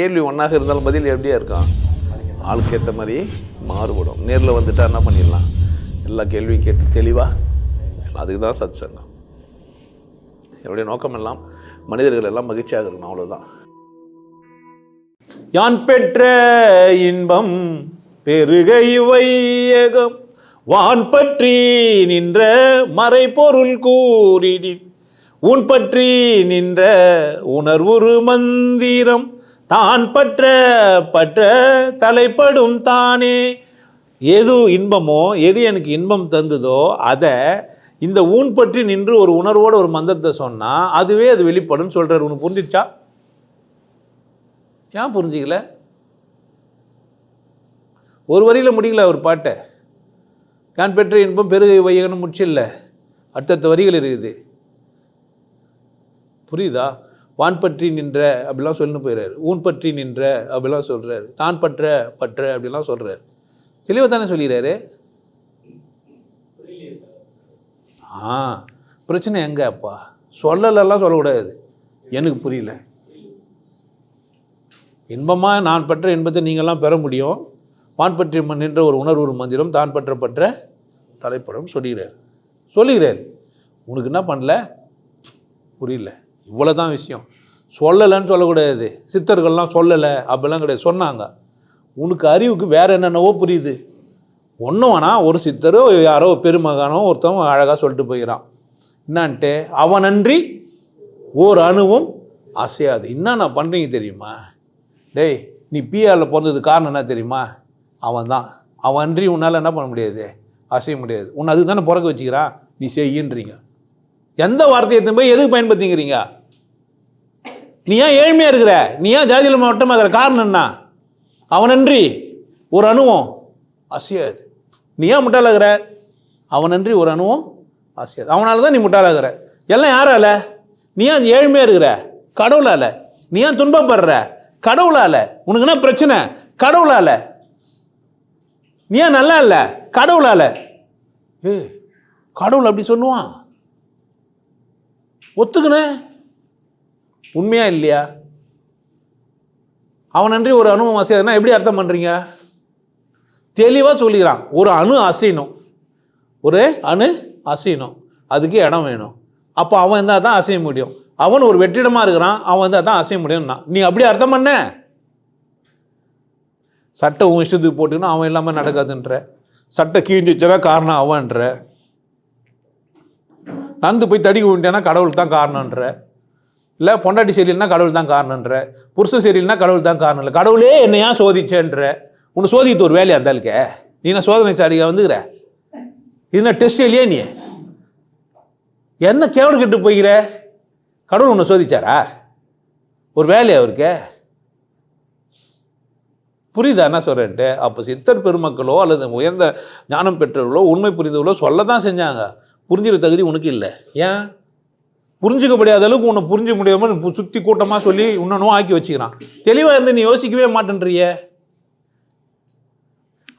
கேள்வி ஒன்றாக இருந்தாலும் பதில் எப்படியா இருக்கும்? ஆளுக்கு ஏற்ற மாதிரி மாறுபடும். நேரில் வந்துட்டால் என்ன பண்ணிடலாம்? எல்லா கேள்வியும் கேட்டு தெளிவாக அதுக்கு தான் சத் சங்கம் என்னுடைய நோக்கம் எல்லாம் மனிதர்கள் எல்லாம் மகிழ்ச்சியாக இருக்கணும் அவ்வளோதான் யான் பெற்ற இன்பம் பெருகை வையகம் வான் பற்றி நின்ற மறைபொருள் கூறிடின் உன் பற்றி நின்ற உணர்வுரு மந்திரம் தான் பற்ற பற்ற தலைப்படும் தானே. எது இன்பமோ எது எனக்கு இன்பம் தந்ததோ அதை இந்த ஊன் பற்றி நின்று ஒரு உணர்வோடு ஒரு மந்திரத்தை சொன்னால் அதுவே அது வெளிப்படும் சொல்கிறார் உனக்கு புரிஞ்சிச்சா ஏன் புரிஞ்சிக்கல? ஒரு வரியில் முடியல ஒரு பாட்டை. யான் பெற்ற இன்பம் பெருகை வையகன்னு முடிச்சில்ல அடுத்தடுத்த வரிகள் இருக்குது. புரியுதா? வான் பற்றி நின்ற அப்படிலாம் சொல்லின்னு போயிடுறாரு ஊன் பற்றி நின்ற அப்படிலாம் சொல்கிறாரு தான் பற்ற பற்ற அப்படிலாம் சொல்கிறாரு தெளிவாக தானே சொல்லிடுறாரு ஆ பிரச்சனை எங்கே அப்பா? சொல்லலெல்லாம் சொல்லக்கூடாது. எனக்கு புரியல. இன்பமாக நான் பற்ற இன்பத்தை நீங்கள்லாம் பெற முடியும். வான் பற்றி நின்ற ஒரு உணர்வு ஒரு மந்திரம் தான் பற்ற பற்ற தலைப்படம் சொல்லுகிறார் சொல்லுகிறார் உனக்கு என்ன பண்ணல? புரியல. இவ்வளோ தான் விஷயம். சொல்லலைன்னு சொல்லக்கூடாது. சித்தர்கள்லாம் சொல்லலை அப்படிலாம் கிடையாது. சொன்னாங்க. உனக்கு அறிவுக்கு வேறு என்னென்னவோ புரியுது. ஒன்றும் வேணால் ஒரு சித்தரோ யாரோ பெருமகானோ ஒருத்தவன் அழகாக சொல்லிட்டு போயிடறான் என்னான்ட்டு? அவனன்றி ஓர் அணுவும் அசையாது. என்னென்ன பண்ணுறீங்க தெரியுமா? டேய் நீ பிஆரில் பிறந்தது காரணம் என்ன தெரியுமா? அவன் தான் அவன் அன்றி உன்னால் என்ன பண்ண முடியாது? அசைய முடியாது. உன்னை அதுக்கு தானே பிறக்க வச்சுக்கிறான் நீ செய்யின்றீங்க. எந்த வார்த்தையை போய் எதுக்கு பயன்படுத்திக்கிறீங்க? நீ ஏன் ஏழ்மையாக இருக்கிற? நீ ஏன் ஜாதியில் மாவட்டமாக இருக்கிற? காரணம் என்ன? அவனன்றி ஒரு அணுவும் அசியாது. நீ ஏன் முட்டாளாகிற அவனன்றி ஒரு அணுவும் அசியாது. அவனால தான் நீ முட்டாளாகிற எல்லாம் யாரால? நீ ஏன் ஏழ்மையாக இருக்கிற? கடவுளால. நீ ஏன் துன்பப்படுற? கடவுளால. உனக்கு என்ன பிரச்சனை? கடவுளால. நீ ஏன் நல்லா இல்லை? கடவுளால. ஏ கடவுள் அப்படி சொல்லுவான். ஒத்துக்குனே? உண்மையா இல்லையா? அவனன்றி ஒரு அணுவும் அசையாதுன்னா எப்படி அர்த்தம் பண்ணுறீங்க தெளிவாக சொல்லிக்கிறான். ஒரு அணு அசையணும். ஒரு அணு அசையணும். அதுக்கு இடம் வேணும். அப்போ அவன் இருந்தால் தான் அசைய முடியும். அவன் ஒரு வெற்றிடமாக இருக்கிறான். அவன் இருந்தால் தான் அசைய முடியும்னா. நீ அப்படி அர்த்தம் பண்ண? சட்டை உன் இஷ்டத்துக்கு போட்டுக்கணும் அவன் இல்லாமல் நடக்காதுன்ற. சட்டை கீஞ்சிச்சுனா காரணம் அவன்ற. நந்து போய் தடிக்க விட்டேன்னா கடவுள் தான் காரணன்ற இல்லை பொண்டாட்டி சரியில்லைனா கடவுள் தான் காரணன்ற புருஷன் சரியில்லைனா கடவுள் தான் காரணம் இல்லை. கடவுளே என்னை ஏன் சோதிச்சேன்ற. உன்னை சோதித்து ஒரு வேலையாக இருந்தாலுக்க நீ என்ன சோதனை சாரியாக வந்துக்கிற? இதுனா என்ன டெஸ்ட் இல்லையே நீ? என்ன கேவலம் கெட்டு போய்கிற கடவுள் உன்னை சோதிச்சாரா? ஒரு வேலையா அவருக்கு? புரியுதா என்ன சொல்கிறேன்ட்டு அப்போ சித்தர் பெருமக்களோ அல்லது உயர்ந்த ஞானம் பெற்றவர்களோ உண்மை புரிந்தவர்களோ சொல்ல தான் செஞ்சாங்க. புரிஞ்சுற தகுதி உனக்கு இல்லை. ஏன்? புரிஞ்சுக்க முடியாத அளவுக்கு உன்னை புரிஞ்சு முடியாமல் சுற்றி கூட்டமாக சொல்லி இன்னொன்னும் ஆக்கி வச்சுக்கிறான். தெளிவாக இருந்து நீ யோசிக்கவே மாட்டேன்றிய.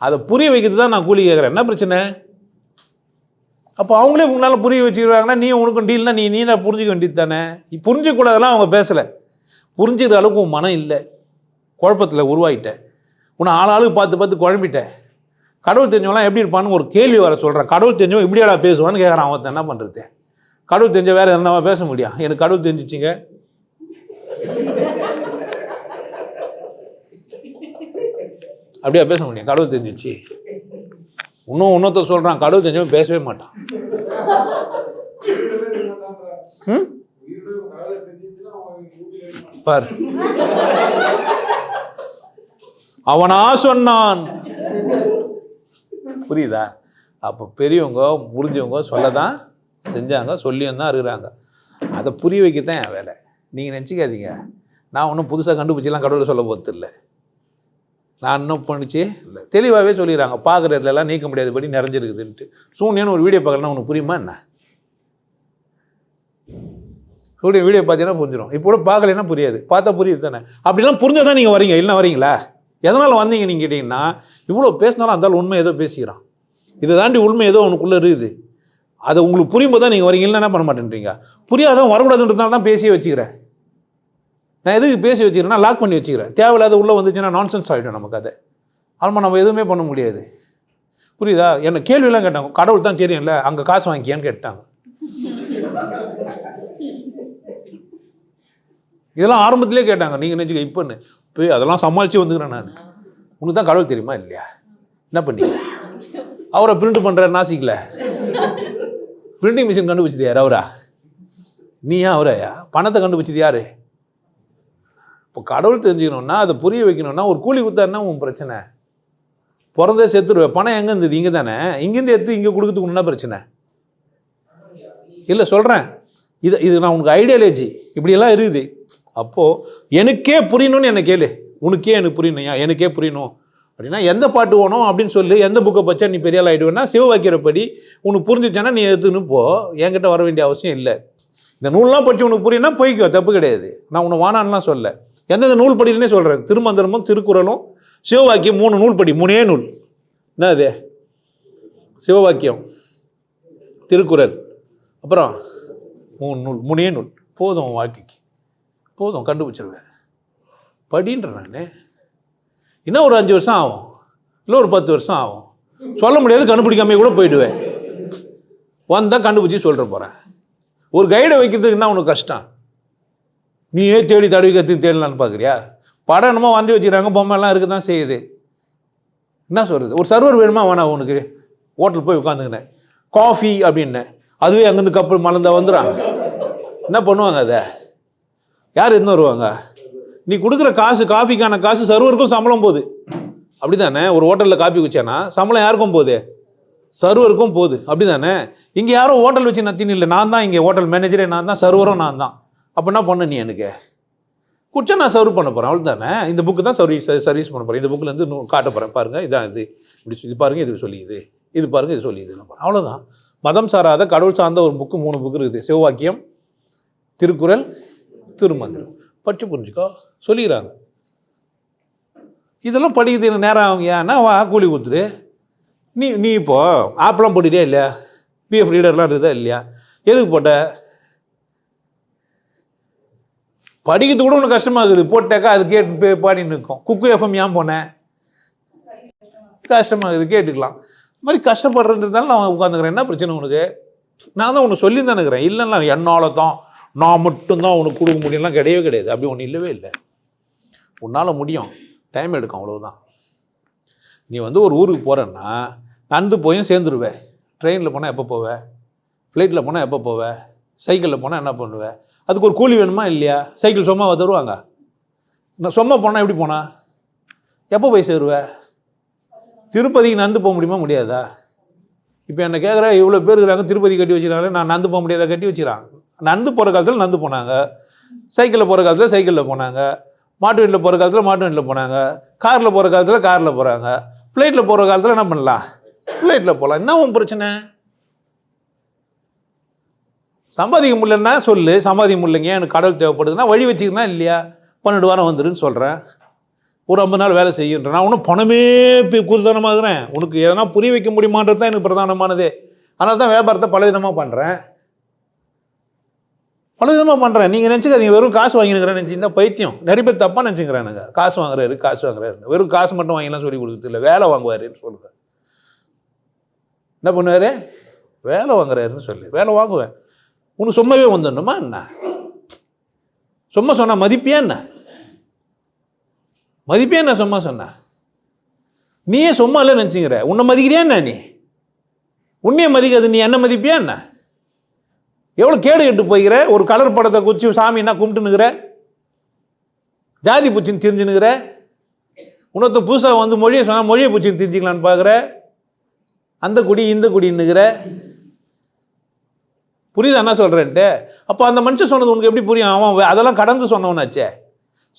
அதை புரிய வைக்கிறது தான் நான் கூலி கேட்குறேன். என்ன பிரச்சனை? அப்போ அவங்களே உங்களால் புரிய வச்சுக்கிறாங்கன்னா நீ உனக்கும் டீல்னா நீ நீ நான் புரிஞ்சுக்க வேண்டியது தானே? புரிஞ்சுக்கூடாதெல்லாம் அவங்க பேசலை. புரிஞ்சுக்கிற அளவுக்கு உன் மனம் இல்லை. குழப்பத்தில் உருவாயிட்டேன் உன்னை ஆளாளுக்கு பார்த்து பார்த்து குழம்பிட்டேன் கடவுள் தெரிஞ்சவங்களாம் எப்படி இருப்பான்னு ஒரு கேள்வி வர சொல்கிறேன் கடவுள் தெரிஞ்சவன் இப்படியாடா பேசுவான்னு கேட்குறான். அவன் என்ன பண்ணுறது கடவுள் தெரிஞ்ச வேறு எதனா பேச முடியும் எனக்கு கடவுள் தெரிஞ்சிச்சிங்க. அப்படியா பேச முடியும்? கடவுள் தெரிஞ்சிச்சு. இன்னும் இன்னொருத்த சொல்கிறான் கடவுள் தெரிஞ்சவன் பேசவே மாட்டான். ம்? பார். அவனா சொன்னான். புரியுதா? அப்போ பெரியவங்க முடிஞ்சவங்க சொல்ல தான் செஞ்சாங்க சொல்லியும் தான் இருக்கிறாங்க அதை புரிய வைக்கத்தான் என் வேலை. நீங்கள் நினச்சிக்காதீங்க. நான் ஒன்றும் புதுசாக கண்டுபிடிச்சிலாம் கடவுளை சொல்ல போகிறது இல்லை நான் இன்னும் பண்ணிச்சு இல்லை. தெளிவாகவே சொல்லிடுறாங்க. பார்க்குறதுலலாம் நீக்க முடியாதபடி நிறைஞ்சிருக்குதுன்ட்டு. சூன்யன்னு ஒரு வீடியோ பார்க்கலன்னா உனக்கு புரியுமா என்ன? சூரிய வீடியோ பார்த்தீங்கன்னா புரிஞ்சிடும் இப்போ கூட பார்க்கலன்னா புரியாது. பார்த்தா புரியுது தானே. அப்படிலாம் புரிஞ்சால் தான் நீங்கள் வரீங்க. இல்லை வரீங்களா? எதனால் வந்தீங்க நீங்கள் கேட்டிங்கன்னா இவ்வளோ பேசினாலும் அந்தாலும் உண்மை ஏதோ பேசிக்கிறான். இதை தாண்டி உண்மை ஏதோ உனக்குள்ளே இருக்குது. அதை உங்களுக்கு புரியும் போது தான் நீங்கள் வரீங்க. என்ன பண்ண மாட்டேன்றீங்க. புரியாதவன் வரக்கூடாதுன்றதுனால தான் பேசியே வச்சுக்கிறேன். நான் எதுக்கு பேசி வச்சுக்கிறேன்னா லாக் பண்ணி வச்சுக்கிறேன். தேவையில்லாத உள்ளே வந்துச்சுன்னா நான்சென்ஸ் ஆகிடும் நமக்கு அதை. ஆமாம் நம்ம எதுவுமே பண்ண முடியாது. புரியுதா? என்ன கேள்வியெல்லாம் கேட்டாங்க. கடவுள் தான் தெரியும்ல அங்கே காசு வாங்கிக்கியான்னு கேட்டாங்க. இதெல்லாம் ஆரம்பத்திலே கேட்டாங்க. நீங்கள் நினச்சிக்க இப்போன்னு இப்போ அதெல்லாம் சமாளித்து வந்துக்கிறேன் நான். உனக்கு தான் கடவுள் தெரியுமா இல்லையா? என்ன பண்ணீங்க? அவரை பிரிண்ட் பண்ணுற நாசிக்கல பிரிண்டிங் மிஷின் கண்டுபிடிச்சது யார்? அவரா? நீயா அவரையா? பணத்தை கண்டுபிடிச்சது யார்? இப்போ கடவுள் தெரிஞ்சுக்கணுன்னா அதை புரிய வைக்கணும்னா ஒரு கூலி கொடுத்தாருன்னா உன் பிரச்சனை. பிறந்தே செத்துருவேன் பணம் எங்கே இருந்தது? இங்கே தானே? இங்கேருந்து எடுத்து இங்கே கொடுக்கறதுக்கு என்ன பிரச்சனை? இல்லை சொல்கிறேன் இது இது நான் உனக்கு ஐடியாலஜி இப்படியெல்லாம் இருக்குது. அப்போது எனக்கே புரியணும்னு என்னை கேளு. உனக்கே எனக்கு புரியணும்யா எனக்கே புரியணும். அப்படின்னா எந்த பாட்டு வேணும் அப்படின்னு சொல்லி எந்த புக்கை பச்சா நீ பெரிய ஆகிடுவேன்னா சிவவாக்கியப்படி உனக்கு புரிஞ்சிச்சானா நீ எடுத்துன்னு போ. என்கிட்ட வர வேண்டிய அவசியம் இல்லை. இந்த நூல்லாம் படித்து உனக்கு புரியும்னா போய்க்கோ தப்பு கிடையாது. நான் உன்னை வானான்லாம் சொல்ல எந்தெந்த நூல் படினே சொல்கிறேன் திருமந்திரமும் திருக்குறளும் சிவவாக்கியம் மூணு நூல் படி மூணே நூல். என்ன அது? சிவவாக்கியம் திருக்குறள் அப்புறம் மூணு நூல் மூணே நூல். போதும் வாழ்க்கைக்கு. போதும் கண்டுபிடிச்சிருவேன். படின்ற நான். இன்னும் ஒரு அஞ்சு வருஷம் ஆகும்? இல்லை ஒரு பத்து வருஷம் ஆகும். சொல்ல முடியாது கண்டுபிடிக்காமே கூட போயிடுவேன். வந்தால் கண்டுபிடிச்சி சொல்கிற போகிறேன் ஒரு கைடை வைக்கிறதுக்கு என்ன உனக்கு கஷ்டம்? நீயே தேடி தடவி கற்று தேடலான்னு பார்க்குறியா படம் என்னமோ வந்து வச்சுக்கிறாங்க பொம்மைலாம் இருக்க தான் செய்யுது. என்ன சொல்கிறது ஒரு சர்வர் வேணுமா? வேணாம் உனக்கு. ஹோட்டல் போய் உட்காந்துக்கினேன் காஃபி அப்படின்னேன். அதுவே அங்கேருந்து கப்பல் மலர்ந்தா வந்துடும் என்ன பண்ணுவாங்க அதை? யார் இன்னும் வருவாங்க? நீ கொடுக்குற காசு காஃபிக்கான காசு சர்வருக்கும் சம்பளம் போகுது. அப்படி தானே ஒரு ஹோட்டலில் காஃபி குச்சானா சம்பளம் யாருக்கும் போகுது? சர்வருக்கும் போகுது. அப்படி தானே இங்கே யாரும் ஹோட்டல் வச்சு நத்தின்னு இல்லை நான் தான் இங்கே ஹோட்டல் மேனேஜரே நான் தான் சர்வரும் நான் தான். அப்போ என்ன பண்ண நீ எனக்கு? குடிச்சா நான் சர்வ் பண்ண போகிறேன் அவ்வளோ தானே இந்த புக்கு தான் சர்வீஸ் சர்வீஸ் பண்ண போகிறேன் இந்த புக்கிலேருந்து இருந்து காட்ட போகிறேன் பாருங்கள் இதான் இது. இப்படி சொல்லி- இது பாருங்கள் இது சொல்லியுது. இது பாருங்கள் இது சொல்லியுது. அவ்வளோதான் மதம் சாராத கடவுள் சார்ந்த ஒரு புக்கு மூணு புக்கு இருக்குது. சிவவாக்கியம் திருக்குறள் திருமந்திரம். பற்றி புரிஞ்சுக்கோ சொல்லிக்கிறாங்க. இதெல்லாம் படிக்கிறது நேரம் ஆகும் ஏன்னா வா கூலி கொடுத்துரு நீ நீ இப்போ ஆப்லாம் போட்டுட்டே இல்லையா? பிஎஃப் ரீடர்லாம் இருக்குதா இல்லையா? எதுக்கு போட்ட? படிக்கிறது கூட உனக்கு கஷ்டமாக இருக்குது போட்டாக்கா அது கேட்டு போய் பாடின்னு இருக்கும் குக்கு எஃப்எம் ஏன் போனேன் கஷ்டமாக இருக்குது கேட்டுக்கலாம். இது மாதிரி கஷ்டப்படுறதுனால நான் உட்காந்துக்கிறேன். என்ன பிரச்சனை உனக்கு? நான் தான் உனக்கு சொல்லி தானுக்கிறேன் இல்லைன்னா என்னால் தான் நான் மட்டும்தான் உனக்கு கொடுக்க முடியும்லாம் கிடையவே கிடையாது. அப்படி ஒன்றும் இல்லவே இல்லை. உன்னால் முடியும். டைம் எடுக்கும் அவ்வளோதான் நீ வந்து ஒரு ஊருக்கு போகிறேன்னா நடந்து போயும் சேர்ந்துருவேன் ட்ரெயினில் போனால் எப்போ போவேன் ஃப்ளைட்டில் போனால் எப்போ போவேன் சைக்கிளில் போனால் என்ன பண்ணுவேன் அதுக்கு ஒரு கூலி வேணுமா இல்லையா? சைக்கிள் சும்மா தருவாங்க. நான் சும்மா போனால் எப்படி போனால் எப்போ போய் சேருவேன் திருப்பதிக்கு நடந்து போக முடியுமா முடியாதா? இப்போ என்ன கேட்குற இவ்வளோ பேர் இருக்கிறாங்க திருப்பதி கட்டி வச்சுருக்காங்க நான் நடந்து போக முடியாதா? கட்டி வச்சுக்கிறான். நடந்து போகிற காலத்தில் நடந்து போனாங்க. சைக்கிளில் போகிற காலத்தில் சைக்கிளில் போனாங்க. மாட்டு வீட்டில் போகிற காலத்தில் மாட்டு வீட்டில் போனாங்க. காரில் போகிற காலத்தில் காரில் போகிறாங்க ஃப்ளைட்டில் போகிற காலத்தில் என்ன பண்ணலாம்? ஃப்ளைட்டில் போகலாம் என்ன உன் பிரச்சனை? சம்பாதிக்க முடியலன்னா சொல்லு. சம்பாதிக்க முடியலைங்க. எனக்கு கடவுள் தேவைப்படுதுன்னா வழி வச்சுக்கலாம் இல்லையா? பன்னெண்டு வாரம் வந்துருன்னு சொல்கிறேன் ஒரு ஐம்பது நாள் வேலை செய்யுன்றேன். நான் ஒன்றும் பணமே குருதானமாகறேன் உனக்கு எதனா புரிய வைக்க முடியுமான்றது தான் எனக்கு பிரதானமானது. அதனால தான் வியாபாரத்தை பலவிதமாக பண்ணுறேன் பலவிதமாக பண்ணுறேன் நீங்கள் நினச்சிக்காதீங்க வெறும் காசு வாங்கினுக்கிறேன் நினச்சிருந்தா பைத்தியம். நிறைய பேர் தப்பாக நினச்சிக்கிறானுங்க காசு வாங்குறாரு காசு வாங்குறாரு. வெறும் காசு மட்டும் வாங்கிலாம் சொல்லி கொடுக்குறது இல்லை. வேலை வாங்குவாருன்னு சொல்லுங்க. என்ன பண்ணுவார்? வேலை வாங்குறாருன்னு சொல்லி. வேலை வாங்குவேன். உனக்கு சும்மாவே வந்துடணுமா என்ன? சும்மா சொன்னால் மதிப்பியா என்ன? மதிப்பே என்ன சும்மா சொன்ன? நீயே சும்மா இல்லை நினச்சிக்கிற. உன்னை மதிக்கிறியா என்ன நீ? உன்னையே மதிக்காது. நீ என்ன மதிப்பியா என்ன? எவ்வளோ கேடு கெட்டு போய்கிற? ஒரு கலர் படத்தை குச்சி சாமி என்ன கும்பிட்டுனுக்கிற ஜாதி பூச்சின்னு தெரிஞ்சுனுக்கிற உனத்து புதுசாக வந்து மொழியை சொன்னால் மொழியை பூச்சின்னு தெரிஞ்சுக்கலான்னு பார்க்குற? அந்த குடி இந்த குடின்னுக்கிற புரியுதா என்ன சொல்கிறேன்ட்டு அப்போ அந்த மனுஷன் சொன்னது உனக்கு எப்படி புரியும்? அவன் அதெல்லாம் கடந்து சொன்னவனாச்சே.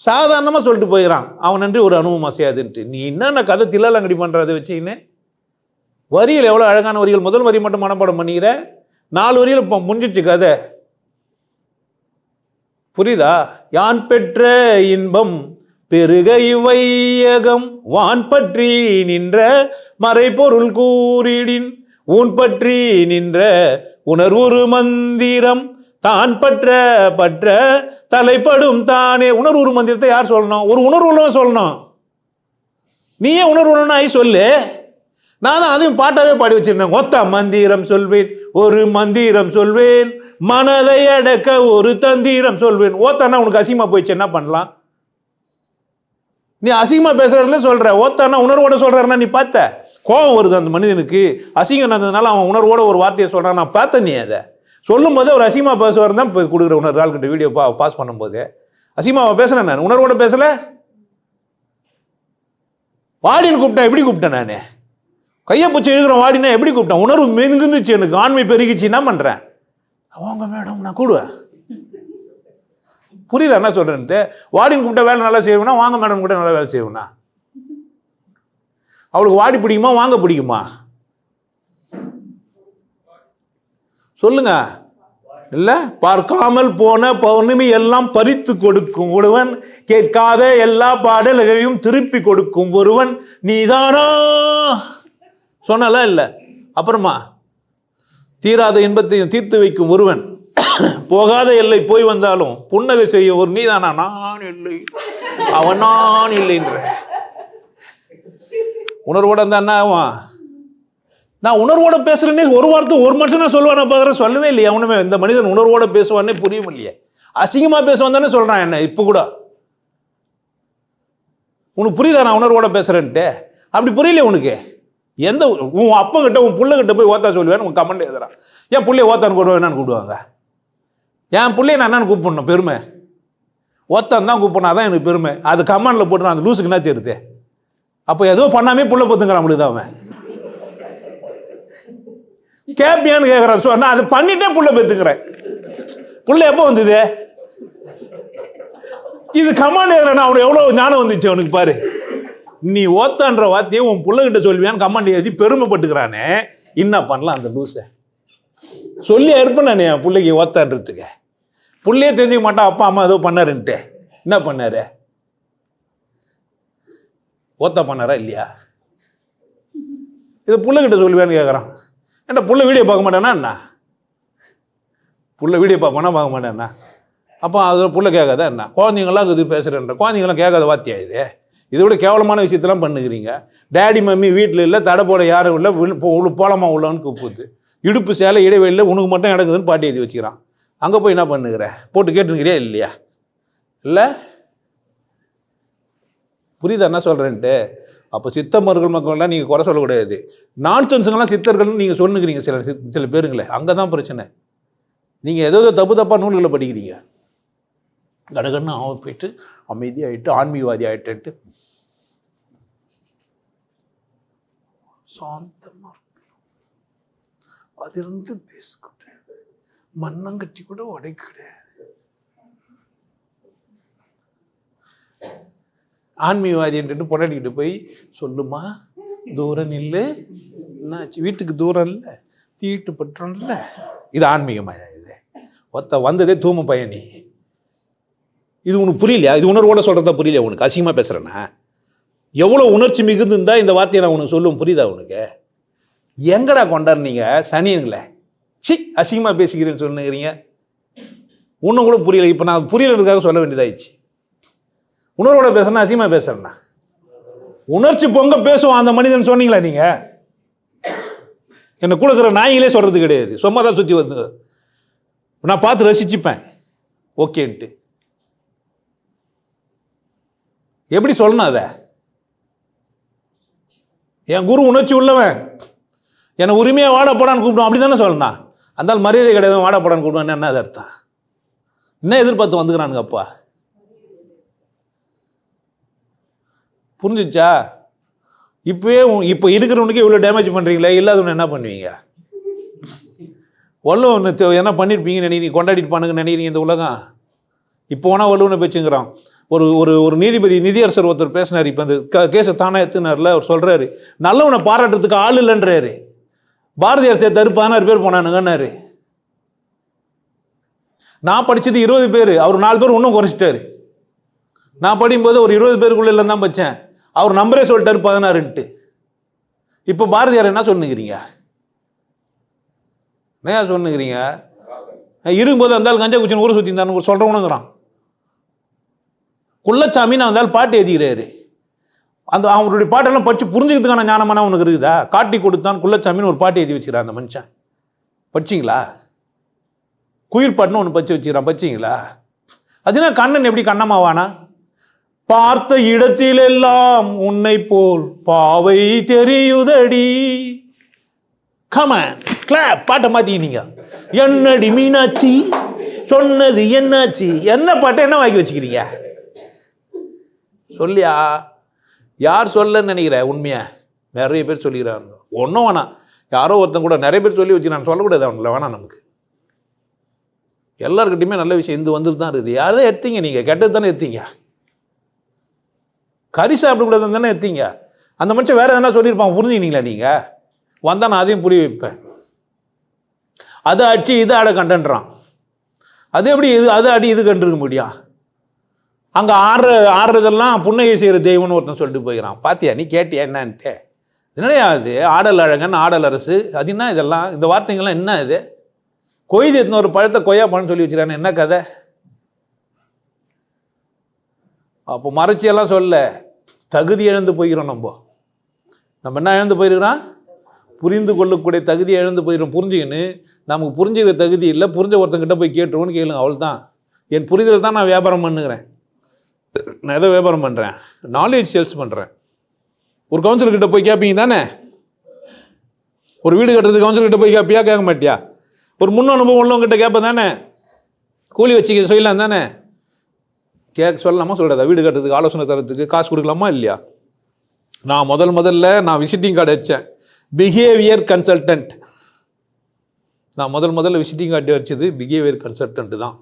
சாதாரணமாக சொல்லிட்டு போயிடறான் அவன் நன்றி ஒரு அனுபவம் அசையாதுன்ட்டு. நீ என்னென்ன கதை தில்லாலங்கடி பண்ணுறதை வச்சுக்கின்னு வரியில் எவ்வளோ அழகான வரிகள். முதல் வரி மட்டும் மனப்பாடம் பண்ணிக்கிற? நாலு வரியில் இப்போ முடிஞ்சிச்சு கதை. புரியுதா? யான் பெற்ற இன்பம் பெருக இவையகம் வான் பற்றி நின்ற மறைபொருள் கூறிடின் ஊன் பற்றி நின்ற உணர்வுரு மந்திரம் தான் பற்ற பற்ற தலைப்படும் தானே. உணர்வு மந்திரத்தை யார் சொல்லணும்? ஒரு உணர்வு சொல்லணும். நீயே உணர்வு ஆகி சொல்லு. நான் தான் அதையும் பாட்டாவே பாடி வச்சிருந்தேன். ஒத்த மந்திரம் சொல்வேன். ஒரு மந்திரம் சொல்வேன் மனதை அடக்க ஒரு தந்திரம் சொல்வேன். ஓத்தானா உனக்கு அசிமா போயிடுச்சு என்ன பண்ணலாம்? நீ அசிங்கமா பேசுறதுல சொல்ற ஓத்தானா உணர்வோட சொல்றாருன்னா நீ பார்த்த? கோபம் வருது அந்த மனிதனுக்கு. அசிங்கம் நடந்ததுனால அவன் உணர்வோட ஒரு வார்த்தையை சொல்றான். நான் பார்த்தேன் நீ அதை. சொல்லும் போது ஒரு அசிமா பேசுவார் தான் இப்போ கொடுக்குற உணர்வு. ஆள்கிட்ட வீடியோ பா பாஸ் பண்ணும்போது. அவன் பேசுனேன் நான் உணர்வோட பேசல? வாடின்னு கூப்பிட்டேன் எப்படி கூப்பிட்டேன் நான்? கையை பிடிச்சி எழுதுறோம் வாடினா எப்படி கூப்பிட்டேன்? உணர்வு மிகுந்துச்சு எனக்கு. ஆண்மை பெருகிச்சு. என்ன பண்ணுறேன் அவங்க மேடம் நான் கூடுவேன் புரியுதா என்ன சொல்கிறேன்ட்டு வாடின்னு கூப்பிட்ட வேலை நல்லா செய்வேனா? வாங்க மேடம் கூட நல்லா வேலை செய்வேனா? அவளுக்கு வாடி பிடிக்குமா? வாங்க பிடிக்குமா? சொல்லுங்க. இல்லை? பார்க்காமல் போன பௌர்ணமி எல்லாம் பறித்து கொடுக்கும் ஒருவன். கேட்காத எல்லா பாடல்களையும் திருப்பி கொடுக்கும் ஒருவன். நீதானா? சொன்னல இல்லை. அப்புறமா தீராத இன்பத்தையும் தீர்த்து வைக்கும் ஒருவன் போகாத எல்லை போய் வந்தாலும் புன்னகை செய்யும் ஒரு நீதானா நான் இல்லை. அவன் நான் இல்லைன்ற. உணர்வோட இருந்தா என்ன ஆகும்? நான் உணர்வோட பேசுறேன்னே ஒரு வார்த்தை ஒரு மனுஷன் நான் சொல்லுவான பார்க்குறேன். சொல்லவே இல்லையா அவனுமே. இந்த மனிதன் உணர்வோட பேசுவானே புரியும் இல்லையே. அசிங்கமாக பேசுவான் தானே சொல்கிறான் என்ன இப்போ கூட. உனக்கு புரியுதா நான் உணர்வோட பேசுறேன்ட்டு? அப்படி புரியல உனக்கு? எந்த உன் அப்பங்கிட்ட உன் புள்ளகிட்ட போய் ஓத்தா சொல்லுவேன் உன் கமெண்ட் எழுதுறான் ஏன் புள்ளைய ஓத்தான்னு கூடுவேன் என்னன்னு கூப்பிடுவாங்க? என் பிள்ளைய நான் என்னன்னு கூப்பிடணும் பெருமை? ஓத்தான் தான் கூப்பிடணும் அதான் எனக்கு பெருமை. அது கமெண்டில் போட்டு அந்த லூஸுக்கு என்ன தெரியுது அப்போ ஏதோ பண்ணாமே புள்ள பொத்துங்கிறான் தான் அவன். கேப்பியான்னு கேட்குறான் ஸோ நான் அதை பண்ணிட்டே புள்ள பெத்துக்கிறேன். புள்ள எப்போ வந்தது? இது கமாண்ட் எழுதுறேன்னா அவனுக்கு எவ்வளோ ஞானம் வந்துச்சு அவனுக்கு பாரு. நீ ஓத்தான்ற வார்த்தையை உன் பிள்ளைகிட்ட சொல்வியான்னு கமெண்ட் எழுதி பெருமைப்பட்டுக்கிறானே. என்ன பண்ணலாம் அந்த லூஸை சொல்லி இருப்பேன் என் பிள்ளைக்கு ஓத்தான்றதுக்கு. பிள்ளையே தெரிஞ்சுக்க மாட்டான் அப்பா அம்மா ஏதோ பண்ணாருன்ட்டு. என்ன பண்ணாரு? ஓத்தா பண்ணாரா இல்லையா? இது பிள்ளைகிட்ட சொல்லுவேன்னு கேட்குறான் ஏன்டா புள்ள வீடியோ பார்க்க மாட்டேனா என்ன? புள்ள வீடியோ பார்ப்பானா பார்க்க மாட்டேன்னா அப்போ அதில் புள்ள கேட்காதா என்ன? குழந்தைங்களாம் இது பேசுகிறேன்ற குழந்தைங்களாம் கேட்காத வாத்தியா இது? இதை விட கேவலமான விஷயத்தெல்லாம் பண்ணுகிறீங்க. டேடி மம்மி வீட்டில் இல்லை தடை போட யாரும் இல்லை வில் போ உள்ள கூப்பிடுது இடுப்பு சேலை இடைவெளியில் உனக்கு மட்டும் நடக்குதுன்னு பாட்டி எழுதி வச்சுக்கிறான். அங்கே போய் என்ன பண்ணுகிற? போட்டு கேட்டுக்கிறியா இல்லையா? இல்லை? புரியுதா என்ன சொல்கிறேன்ட்டு அப்போ சித்தமர்கள் மக்கள்லாம் நீங்கள் குறை சொல்லக்கூடாது. நான்சென்ஸுங்கெல்லாம் சித்தர்கள்னு நீங்கள் சொன்னுக்கிறீங்க சில சில பேருங்களே. அங்கே தான் பிரச்சனை. நீங்கள் ஏதோ ஏதோ தப்பு தப்பாக நூல்களை படிக்கிறீங்க. கடகன்னு அவன் போயிட்டு அமைதியாகிட்டு ஆன்மீகவாதி சாந்தமாக இருக்கணும். அதிலிருந்து பேசக்கூடாது மண்ணங்கட்டி கூட உடைக்கூடாது என்று புரடிக்கிட்டு போய் சொல்லுமா தூரம் நில்லு என்னாச்சு? வீட்டுக்கு தூரம் இல்லை. தீட்டு பற்றோம்ல இது ஆன்மீகமாயா இது? ஒத்த வந்ததே தூம பயணி. இது உனக்கு புரியலையா? இது உணர்வோட சொல்கிறதா புரியலையா? உனக்கு அசிங்கமாக பேசுகிறேன்னா எவ்வளோ உணர்ச்சி மிகுந்துருந்தா இந்த வார்த்தையை நான் உனக்கு சொல்லும் புரியுதா உனக்கு? எங்கடா கொண்டாடுனீங்க? சனியங்களே சி அசிங்கமாக பேசிக்கிறேன்னு சொன்னுக்கிறீங்க ஒன்றும் கூட புரியல. இப்போ நான் புரியலன்றதுக்காக சொல்ல வேண்டியதாகிடுச்சு உணர்வோட பேசுறேன்னா அசிங்கமாக பேசுகிறேண்ணா உணர்ச்சி பொங்க பேசுவோம் அந்த மனிதன் சொன்னீங்களா நீங்கள் என்னை கொடுக்குற நாய்களே சொல்கிறது கிடையாது. சும்மா தான் சுற்றி வந்து நான் பார்த்து ரசிச்சுப்பேன். ஓகேன்ட்டு. எப்படி சொல்லணும் அதை? என் குரு உணர்ச்சி உள்ளவன். என்னை உரிமையாக வாட போடான்னு அப்படி தானே சொல்லணும் அந்த மரியாதை கிடையாது வாட போடான்னு கூப்பிடுவான்னு என்ன அது அர்த்தம்? என்ன எதிர்பார்த்து வந்துக்கிறானுங்க அப்பா? புரிஞ்சிச்சா? இப்போயே இப்போ இருக்கிறவனுக்கு இவ்வளோ டேமேஜ் பண்ணுறீங்களே இல்லாதவனு என்ன பண்ணுவீங்க? வல்லுவன் என்ன பண்ணியிருப்பீங்கன்னு நினைக்கிறீங்க கொண்டாடிட்டு பண்ணுங்கன்னு நினைக்கிறீங்க இந்த உலகம். இப்போ வேணால் வல்லுவனை பேச்சுங்கிறான் ஒரு ஒரு ஒரு நீதிபதி நிதியரசர் ஒருத்தர் பேசினார் இப்போ அந்த க கேஸை தானே எத்துனார்ல அவர் சொல்கிறாரு நல்லவனை பாராட்டுறதுக்கு ஆள் இல்லைன்றாரு. பாரதியார் சேர்த்தாரு பதினாறு பேர் போனானுங்கன்னாரு. நான் படிச்சது இருபது பேர் அவர் நாலு பேர் இன்னும் குறைச்சிட்டாரு. நான் படிக்கும்போது ஒரு இருபது பேருக்குள்ள இல்லை தான் படித்தேன் அவர் நம்பரே சொல்லிட்டாரு பதினாறுன்ட்டு. இப்போ பாரதியார் என்ன சொன்னுக்கிறீங்க என்ன சொன்னுக்கிறீங்க இருக்கும்போது அந்த கஞ்சா குச்சின்னு ஊரை சுற்றி இருந்தான்னு சொல்கிறவனுங்கிறான் குள்ளச்சாமின்னு வந்தால் பாட்டு எழுதிக்கிறாரு. அந்த அவருடைய பாட்டெல்லாம் படித்து புரிஞ்சுக்கிறதுக்கான ஞானமான உனக்கு இருக்குதா. காட்டி கொடுத்தான் குள்ளச்சாமின்னு ஒரு பாட்டு எழுதி வச்சுக்கிறான் அந்த மனுஷன். படிச்சிங்களா? குயில் பாட்டுன்னு ஒன்று படிச்சு வச்சுக்கிறான் படிச்சிங்களா? அதுனா கண்ணன் எப்படி கண்ணமாவானா பார்த்த இடத்திலெல்லாம் உன்னை போல் பாவை தெரியுதடி. கமன் கிளாப் பாட்டை மாற்றிக்கினீங்க என்னடி மீனாட்சி? சொன்னது என்னாச்சு? என்ன பாட்டை என்ன வாங்கி வச்சுக்கிறீங்க? சொல்லியா? யார் சொல்லன்னு நினைக்கிற? உண்மையை? நிறைய பேர் சொல்லிக்கிறாங்க. ஒன்றும் வேணாம். யாரோ ஒருத்தன் கூட நிறைய பேர் சொல்லி வச்சு நான் சொல்லக்கூடாது அவங்கள வேணாம் நமக்கு. எல்லாருக்கிட்டையுமே நல்ல விஷயம். இந்து வந்துட்டு தான் இருக்குது. யாரும் எடுத்தீங்க நீங்கள் கெட்டது தானே எடுத்தீங்க. கறி சாப்பிடக்கூடாது தானே எடுத்தீங்க. அந்த மனுஷன் வேறு எதனா சொல்லியிருப்பான். புரிஞ்சுக்கினீங்களா நீங்கள் வந்தால் நான் அதையும் புரிய வைப்பேன். அதை அடிச்சு இதை ஆட கண்டன்றான். அது எப்படி இது அது அடி இது கண்டிருக்க முடியும்? அங்கே ஆடுற ஆடுறதெல்லாம் புன்னகை செய்கிற தெய்வம்னு ஒருத்தன் சொல்லிட்டு போயிடறான் பாத்தியா நீ கேட்டியா என்னன்ட்டு? என்னடையா அது ஆடல் அழகன் ஆடல் அரசு. அது என்ன இதெல்லாம்? இந்த வார்த்தைங்கள்லாம் என்ன இது? கொய்து எத்தனை ஒரு பழத்தை கொய்யா பழம் சொல்லி வச்சுக்கிறான்னு என்ன கதை? அப்போ மறைச்சியெல்லாம் சொல்ல தகுதி இழந்து போயிடும் நம்ம. நம்ம என்ன இழந்து போயிருக்கிறோம் புரிந்து கொள்ளக்கூடிய தகுதி இழந்து போயிடும் புரிஞ்சுக்கின்னு நமக்கு புரிஞ்சுக்கிற தகுதி இல்லை. புரிஞ்ச ஒருத்தங்கிட்ட போய் கேட்டுருவோன்னு கேளுங்க அவள் தான் என் புரிதல் தான் நான் வியாபாரம் பண்ணுகிறேன். நான் எதை வியாபாரம் பண்ணுறேன் நாலேஜ் சேல்ஸ் பண்ணுறேன் ஒரு கவுன்சிலர்கிட்ட போய் கேட்பீங்க தானே? ஒரு வீடு கட்டுறது கவுன்சிலர்கிட்ட போய் கேட்பியா கேட்க மாட்டியா? ஒரு முன் அனுபவம் உள்ளவங்ககிட்ட கேட்பேன் தானே? கூலி வச்சுக்க சொல்லலாம் தானே? கேட்க சொல்லலாமா சொல்கிறதா வீடு கட்டுறதுக்கு ஆலோசனை தரத்துக்கு காசு கொடுக்கலாமா இல்லையா? நான் முதல் முதல்ல நான் விசிட்டிங் கார்டு வச்சேன். பிஹேவியர் கன்சல்டன்ட் நான் முதல் முதல்ல விசிட்டிங் கார்டு வச்சது பிஹேவியர் கன்சல்டன்ட் தான்.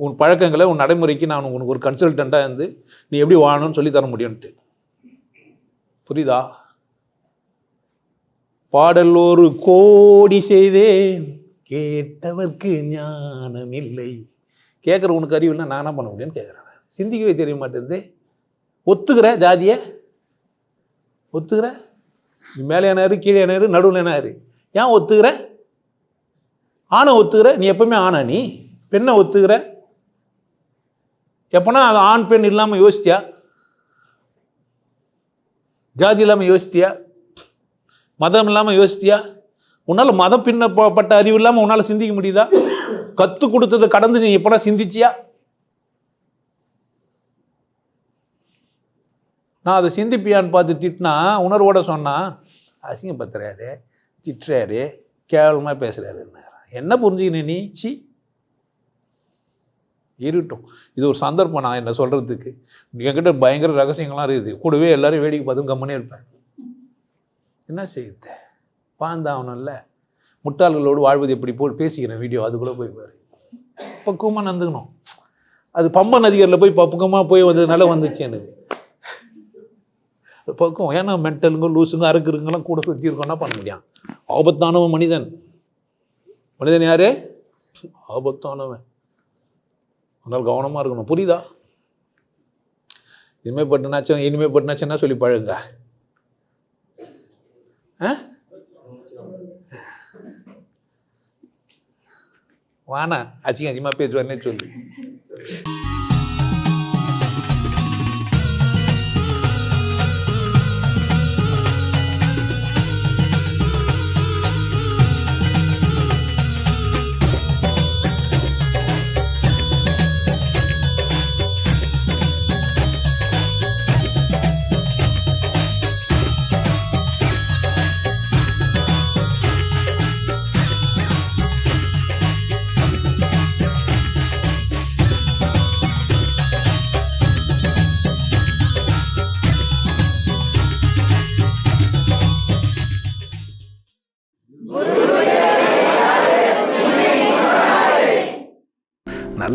உன் பழக்கங்களை உன் நடைமுறைக்கு நான் உனக்கு ஒரு கன்சல்டண்ட்டாக இருந்து நீ எப்படி வாழணும்னு சொல்லி தர முடியும்ன்ட்டு. புரியுதா? பாடல் ஒரு கோடி செய்தேன். கேட்டவர்க்கு ஞானம் இல்லை கேட்குற உனக்கு அறிவு இல்லை நான் என்ன பண்ண முடியும்னு கேட்குறேன் சிந்திக்கவே தெரிய மாட்டேங்குது. ஒத்துக்கிற ஜாதியை? ஒத்துக்கிற? மேலே என்னாரு கீழே என்னாரு நடுவில் என்னாரு ஏன் ஒத்துக்கிற? ஆணை ஒத்துக்கிற? நீ எப்பவுமே ஆணை நீ பெண்ணை ஒத்துக்கிற? எப்போனா அது ஆண் பெண் இல்லாமல் யோசித்தியா ஜாதி இல்லாமல் யோசித்தியா மதம் இல்லாமல் யோசித்தியா உன்னால் மதம் பின்னப்பட்ட அறிவு இல்லாமல் உன்னால் சிந்திக்க முடியுதா? கற்றுக் கொடுத்ததை கடந்து நீ எப்படா சிந்திச்சியா? நான் அதை சிந்திப்பியான்னு பார்த்து திட்டினா உணர்வோட சொன்னா அசிங்கப்படுத்துறாரு திட்டுறாரு கேவலமாக பேசுகிறாரு என்ன புரிஞ்சுக்கின நீ? சி. இருக்கட்டும் இது ஒரு சந்தர்ப்பம் நான் என்ன சொல்கிறதுக்கு என்கிட்ட பயங்கர ரகசியங்கள்லாம் இருக்குது. கூடவே எல்லோரும் வேடிக்கை பார்த்து கம்மனே இருப்பேன். என்ன செய்யுது பாந்தாவனம்ல முட்டாள்களோடு வாழ்வது எப்படி? போய் பேசிக்கிறேன் வீடியோ அதுக்குள்ளே போய் பாரு. பக்குவமாக நந்துக்கணும் அது பம்ப நதிகரில் போய் பக்குவமாக போய் வந்ததுனால வந்துச்சு எனக்கு. அது பக்குவம். ஏன்னா மென்டலுங்க லூசுங்க அறுக்குறங்கெல்லாம் கூட சுற்றி இருக்கோம்னா பண்ண முடியும்? ஆபத்தானவன் மனிதன். மனிதன் யாரு? ஆபத்தானவன். அதனால் கவனமாக இருக்கணும். புரியுதா? இனிமேல் பட்டுனாச்சும் இனிமேல் பட்டுனாச்சும் சொல்லி பழகுங்க. ஆ? வானா அச்சிங்க அதிகமாக பேசுவார்னே சொல்லு.